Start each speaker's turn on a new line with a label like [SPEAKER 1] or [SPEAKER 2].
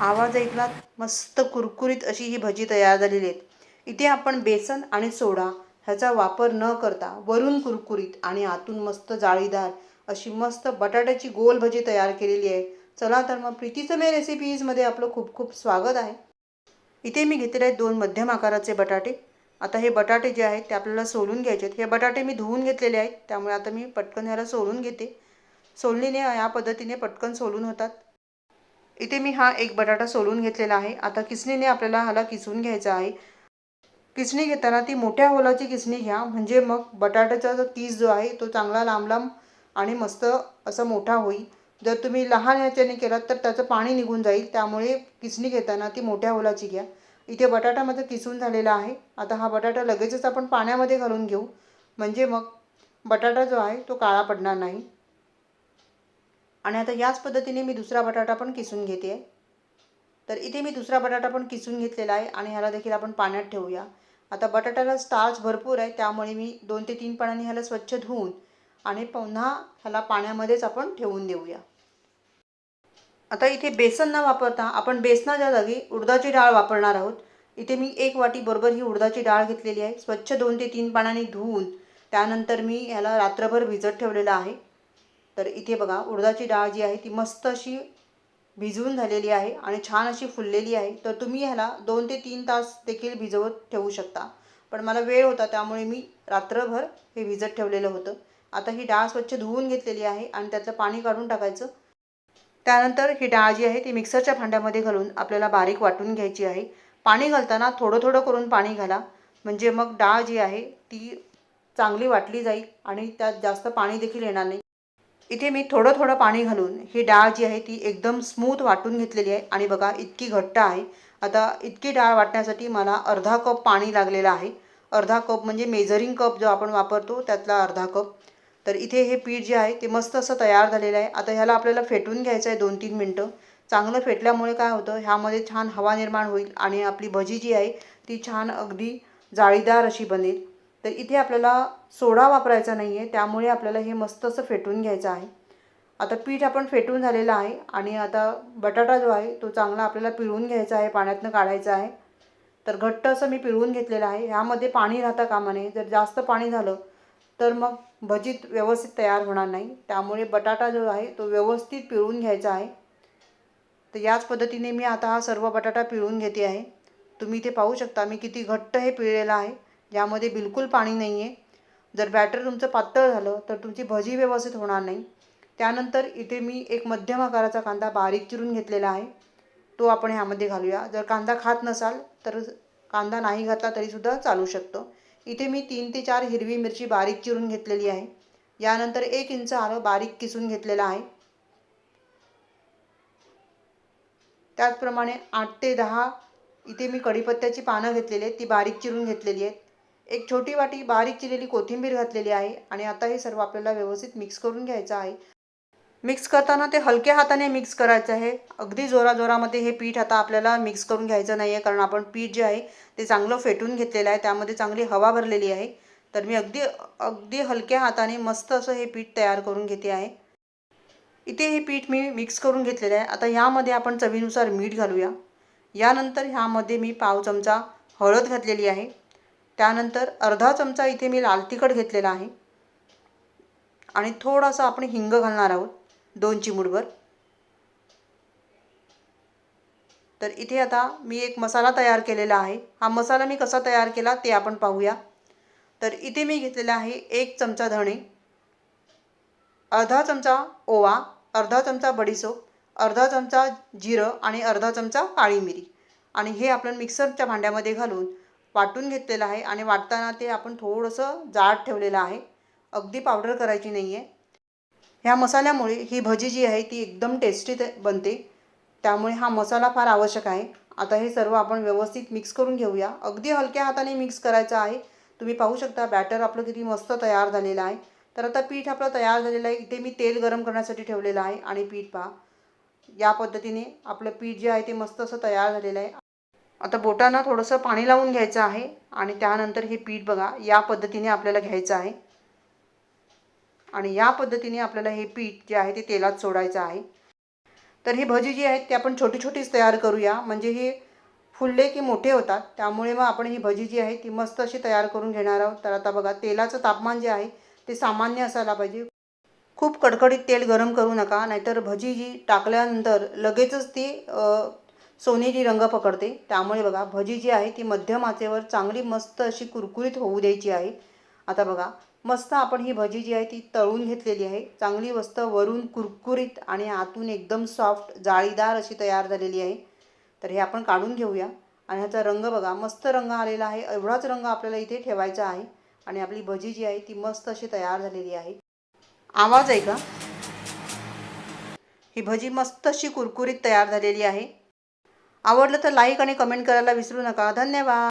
[SPEAKER 1] आवाज ऐकलात मस्त कुरकुरीत अशी ही भजी तयार झालेली आहेत. इथे आपण बेसन आणि सोडा ह्याचा वापर न करता वरून कुरकुरीत आणि आतून मस्त जाळीदार अशी मस्त बटाट्याची गोल भजी तयार केलेली आहे. चला तर मग प्रीतीसमय रेसिपीजमध्ये आपलं खूप खूप स्वागत आहे. इथे मी घेतलेले आहेत दोन मध्यम आकाराचे बटाटे. आता हे बटाटे जे आहेत ते आपल्याला सोलून घ्यायचे आहेत. हे बटाटे मी धुवून घेतलेले आहेत. त्यामुळे आता मी पटकन ह्याला सोलून घेते. सोलणीने या पद्धतीने पटकन सोलून होतात. इथे मी हा एक बटाटा सोलून घेतलेला आहे. आता किसणीने आपल्याला ह्याला किसून घ्यायचा आहे. किसणी घेताना ती मोठ्या होलाची किसणी घ्या. म्हणजे मग बटाट्याचा जो किस जो आहे तो चांगला लांब लांब आणि मस्त असा मोठा होईल. जर तुम्ही लहान ह्याच्याने केलात तर त्याचं पाणी निघून जाईल. त्यामुळे किसणी घेताना ती मोठ्या होलाची घ्या. इथे बटाटा माझा किसून झालेला आहे. आता हा बटाटा लगेचच आपण पाण्यामध्ये घालून घेऊ. म्हणजे मग बटाटा जो आहे तो काळा पडणार नाही. आणि आता याच पद्धतीने मी दुसरा बटाटा पण किसून घेते. आहे तर इथे मी दुसरा बटाटा पण किसून घेतलेला आहे आणि ह्याला देखील आपण पाण्यात ठेवूया. आता बटाट्याला स्टार्च भरपूर आहे त्यामुळे मी दोन ते तीन पाण्याने ह्याला स्वच्छ धुवून आणि पुन्हा ह्याला पाण्यामध्येच आपण ठेवून देऊया. आता इथे बेसन न वापरता आपण बेसनाच्या जागी उडदाची डाळ वापरणार आहोत. इथे मी एक वाटी बरोबर ही उडदाची डाळ घेतलेली आहे. स्वच्छ दोन ते तीन पाण्याने धुवून त्यानंतर मी ह्याला रात्रभर भिजत ठेवलेलं आहे. तर इथे बघा उडदाची डाळ जी आहे ती मस्त अशी भिजवून झालेली आहे आणि छान अशी फुललेली आहे. तर तुम्ही ह्याला दोन ते तीन तास देखील भिजवत ठेवू शकता. पण मला वेळ होता त्यामुळे मी रात्रभर हे भिजत ठेवलेलं होतं. आता ही डाळ स्वच्छ धुवून घेतलेली आहे आणि त्यातलं पाणी काढून टाकायचं. त्यानंतर ही डाळ जी आहे ती मिक्सरच्या भांड्यामध्ये घालून आपल्याला बारीक वाटून घ्यायची आहे. पाणी घालताना थोडं थोडं करून पाणी घाला. म्हणजे मग डाळ जी आहे ती चांगली वाटली जाईल आणि त्यात जास्त पाणी देखील येणार नाही. इथे मी थोडं थोडं पाणी घालून ही डाळ जी आहे ती एकदम स्मूथ वाटून घेतलेली आहे. आणि बघा इतकी घट्ट आहे. आता इतकी डाळ वाटण्यासाठी मला अर्धा कप पाणी लागलेलं आहे. अर्धा कप म्हणजे मेजरिंग कप जो आपण वापरतो त्यातला अर्धा कप. तर इथे हे पीठ जे आहे ते मस्त असं तयार झालेलं आहे. आता ह्याला आपल्याला फेटून घ्यायचं आहे दोन तीन मिनटं. चांगलं फेटल्यामुळे काय होतं ह्यामध्ये छान हवा निर्माण होईल आणि आपली भजी जी आहे ती छान अगदी जाळीदार अशी बनेल. तर इथे आपल्याला सोडा वापरायचा नाही आहे त्यामुळे आपल्याला हे मस्त असं फेटून घ्यायचं आहे. आता पीठ आपण फेटून झालेलं आहे आणि आता बटाटा जो आहे तो चांगला आपल्याला पिळून घ्यायचा आहे पाण्यातनं काढायचा आहे. तर घट्ट असं मी पिळून घेतलेलं आहे. ह्यामध्ये पाणी राहता कामा नये जर जास्त पाणी झालं तर मग भजीत व्यवस्थित तयार होणार नाही. त्यामुळे बटाटा जो आहे तो व्यवस्थित पिळून घ्यायचा आहे. तर याच पद्धतीने मी आता हा सर्व बटाटा पिळून घेते आहे. तुम्ही इथे पाहू शकता मी किती घट्ट हे पिळलेलं आहे. ज्यामध्ये बिलकुल पाणी नाही आहे जर बॅटर तुमचं पातळ झालं तर तुमची भजी व्यवस्थित होणार नाही. त्यानंतर इथे मी एक मध्यम आकाराचा कांदा बारीक चिरून घेतलेला आहे. तो आपण ह्यामध्ये घालूया. जर कांदा खात नसाल तर कांदा नाही घातला तरीसुद्धा चालू शकतो. इथे मी तीन ते चार हिरवी मिरची बारीक चिरून घेतलेली आहे. यानंतर एक इंच आलं बारीक किसून घेतलेलं आहे. त्याचप्रमाणे आठ ते दहा इथे मी कढीपत्त्याची पानं घेतलेली आहेत. ती बारीक चिरून घेतलेली आहेत. एक छोटी वाटी बारीक चिरलेली कोथिंबीर घातलेली आहे आणि आता हे सर्व आपल्याला व्यवस्थित मिक्स करून घ्यायचं आहे. मिक्स करताना ते हलक्या हाताने मिक्स करायचं आहे. अगदी जोराजोरामध्ये हे पीठ आता आपल्याला मिक्स करून घ्यायचं नाही आहे कारण आपण पीठ जे आहे ते चांगलं फेटून घेतलेलं आहे. त्यामध्ये चांगली हवा भरलेली आहे. तर मी अगदी अगदी हलक्या हाताने मस्त असं हे पीठ तयार करून घेते आहे. इथे हे पीठ मी मिक्स करून घेतलेलं आहे. आता ह्यामध्ये आपण चवीनुसार मीठ घालूया. यानंतर ह्यामध्ये मी पाव चमचा हळद घातलेली आहे. त्यानंतर अर्धा चमचा इथे मी लाल तिखट घेतलेला आहे. आणि थोडासा आपण हिंग घालणार आहोत दोन चिमूटभर. तर इथे आता मी एक मसाला तयार केलेला आहे. हा मसाला मी कसा तयार केला ते आपण पाहूया. तर इथे मी घेतलेला आहे एक चमचा धणे अर्धा चमचा ओवा अर्धा चमचा बडीसोप अर्धा चमचा जिरं आणि अर्धा चमचा काळी मिरी. आणि हे आपण मिक्सरच्या भांड्यामध्ये घालून वाटून घेतलेलं आहे आणि वाटताना ते आपण थोडंसं जाड ठेवलेलं आहे. अगदी पावडर करायची नाही आहे ह्या मसाल्यामुळे ही भजी जी आहे ती एकदम टेस्टी बनते. त्यामुळे हा मसाला फार आवश्यक आहे. आता हे सर्व आपण व्यवस्थित मिक्स करून घेऊया. अगदी हलक्या हाताने मिक्स करायचं आहे. तुम्ही पाहू शकता बॅटर आपलं किती मस्त तयार झालेलं आहे. तर आता पीठ आपलं तयार झालेलं आहे. इथे मी तेल गरम करण्यासाठी ठेवलेलं आहे आणि पीठ पहा. या पद्धतीने आपलं पीठ जे आहे ते मस्त असं तयार झालेलं आहे. आता बोटांना थोडंसं पाणी लावून घ्यायचं आहे आणि त्यानंतर हे पीठ बघा या पद्धतीने आपल्याला घ्यायचं आहे. आणि या पद्धतीने आपल्याला हे पीठ जे आहे ते तेलात सोडायचं आहे. तर ही भजी जी आहेत ती आपण छोटी छोटीच तयार करूया. म्हणजे हे फुलले की मोठे होतात. त्यामुळे मग आपण ही भजी जी आहे ती मस्त अशी तयार करून घेणार आहोत. तर आता बघा तेलाचं तापमान जे आहे ते सामान्य असायला पाहिजे. खूप कडकडीत तेल गरम करू नका. नाहीतर भजी जी टाकल्यानंतर लगेचच ती सोनेरी रंग पकडते. त्यामुळे बघा भजी जी आहे ती मध्यम आचेवर चांगली मस्त अशी कुरकुरीत होऊ द्यायची आहे. आता बघा मस्त आपण ही भजी जी आहे ती तळून घेतलेली आहे. चांगली मस्त वरून कुरकुरीत आणि आतून एकदम सॉफ्ट जाळीदार अशी तयार झालेली आहे. तर हे आपण काढून घेऊया. आणि ह्याचा रंग बघा मस्त रंग आलेला आहे. एवढाच रंग आपल्याला इथे ठेवायचा आहे. आणि आपली भजी जी आहे ती मस्त अशी तयार झालेली आहे. आवाज आहे का ही भजी मस्त अशी कुरकुरीत तयार झालेली आहे. आवडलं तर लाईक आणि कमेंट करायला विसरू नका. धन्यवाद.